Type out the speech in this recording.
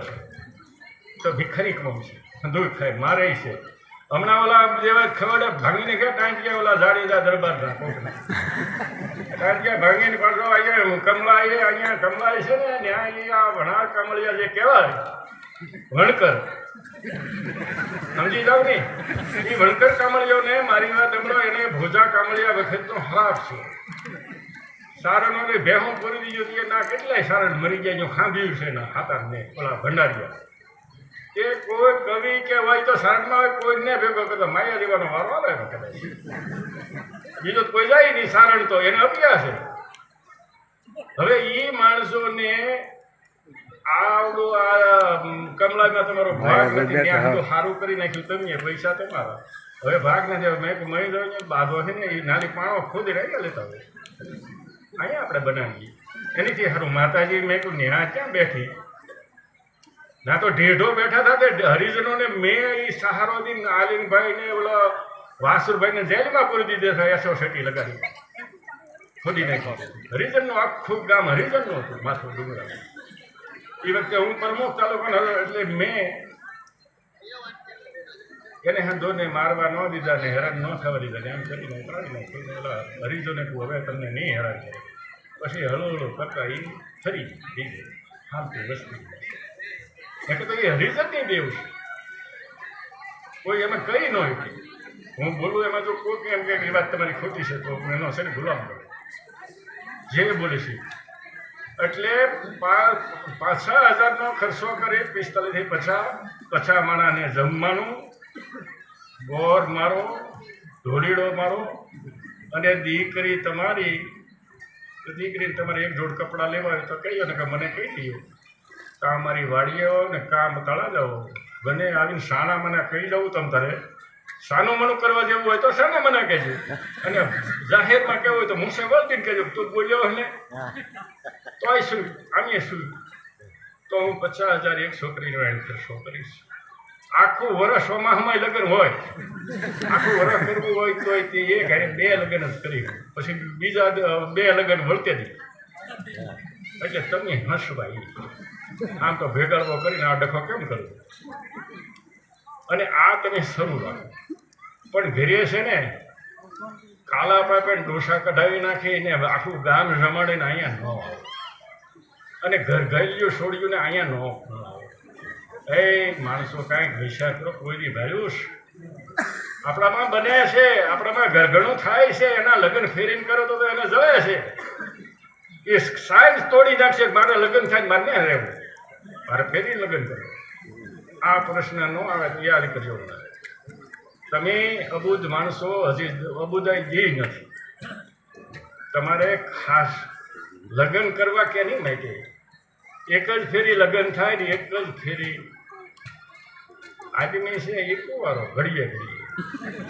છે. તો ભિખારી કોમ છે. દૂર થાય મારે છે. હમણાં ઓલા જેવા ખવડે ભાંગીને ગયા ટાંટિયા ઓલા જાડેજા દરબારના ટાંટિયા ભાંગીને પડતો અહીંયા કમલા અહીંયા કમલા છે ને ત્યાં અહીંયા ભણાર કમળિયા જે કહેવાય, વણકર. સમજી જાવ ને? એ વણકર કામળિયોને મારી વાત હમણાં એને ભોજા કામળિયા વખતનો હરાફ છે. સારણો ને ભેહું કરી દીધો કે ના કેટલાય સારણ મરી ગયા ખાંભ્યું છે એના ખાતાને ઓલા ભંડારિયા એ કોઈ કવિ કે હોય તો સારણમાં હોય કોઈને ભેગો કરતો માયા દેવાનો વારો આવે ને કદાચ. બીજો કોઈ જાય નહીં સારણ તો. એને અપ્યા છે. હવે એ માણસોને આવડો આ કમલામાં તમારો ભાગ નથી. ત્યાં સારું કરી નાખ્યું. તમે પૈસા તમારા હવે ભાગ નથી મેં મહી દો બાધો છે ને એ નાની પાણો ખુદ રહ્યા લેતા હોય. અહીંયા આપણે બનાવીએ. એની જે સારું માતાજી મેં કહ્યું ન્યા ક્યાં બેઠી? ના તો ઢેઢો બેઠા હતા તે હરિજનોને મેં એ સહારો દીન આલિનભાઈને ને વાસુરભાઈને વાસુરભાઈ ને જેલમાં પૂરી દીધે એસો શેટી લગાડી. ખોદી નાખી હરિજનનું આખું ગામ હરિજનનું હતું, માથું ડુંગરા એ વખતે હું પ્રમુખ તાલુકાનો એટલે મેં એને હંધોને મારવા ન દીધા ને હેરાન ન થવા દીધા એમ કરીને ઉતરાવી નાખ્યું ઓલા હરિજોને કહું, હવે તમને નહીં હેરાન કરે પછી હળો હળો કરતા એ ફરી ગઈ હાલતી વસ્તુ. એટલે તો એ હરિજનની દેવ છે કોઈ એમાં કઈ ન હતી હું બોલું, એમાં જો કોઈ એમ કે એ વાત તમારી ખોટી છે, તો હું એનો છે ને ગુલામ કરું જે બોલે છે. એટલે પાછા હજારનો ખર્ચો કરી પિસ્તાલીસથી પછા પછા માણાને જમવાનું ગોર મારો ઢોલીડો મારો અને દીકરી તમારી. દીકરી તમારે એક જોડ કપડાં લેવા હોય તો કહીએ ને કે મને કહી દઈએ કા મારી વાડીએ આવો ને કામ તળા જાઓ બને આવીને શાના મને કહી દઉં તમ તારે. સાનું મનું કરવા જેવું હોય તો શાને મને કહેજો. અને જાહેરમાં કહેવું હોય તો મુસે વળતીને કહેજો, તું બોલ્યો ને? તોય શું? આમે શું? તો હું પચાસ હજાર એક છોકરીનો એન્ટર શો કરીશ. આખું વર્ષ સોમાહમાં લગ્ન હોય. આખું વર્ષ કરવું હોય તોય તે એ હારે બે લગ્ન જ કરી પછી બીજા બે લગ્ન વળતે દી એટલે તમે હસવાઈ આમ તો ભેગાડવો કરીને આ ડખો કેમ કરવો? અને આ તમે શરૂ રાખો. પણ ઘરે છે ને કાલા પાપે ડોસા કઢાવી નાખીને આખું ગામ જમાડીને અહીંયા ન આવે. અને ઘર ઘરેલું છોડ્યું ને અહીંયા ન આવે એ માણસો કાંઈક વિચાર કરો કોઈ દી ભાઈયુસ આપણામાં બને છે, આપણામાં ઘરઘણું થાય છે, એના લગ્ન ફેરીને કરો તો એને જવે છે. એ સાયન્સ તોડી નાખશે મારે લગ્ન થાય મારે ને રહેવું? મારે ફેરી લગ્ન કરો આ પ્રશ્ન નો આવે તૈયારી કરજો તમે અબુધ માણસો હજી અબુદાઈ જી નથી. તમારે ખાસ લગ્ન કરવા કે નહીં માટે? એક જ ફેરી લગ્ન થાય ને એક જ ફેરી આદમી છે એક વારો ઘડીએ ઘડીએ.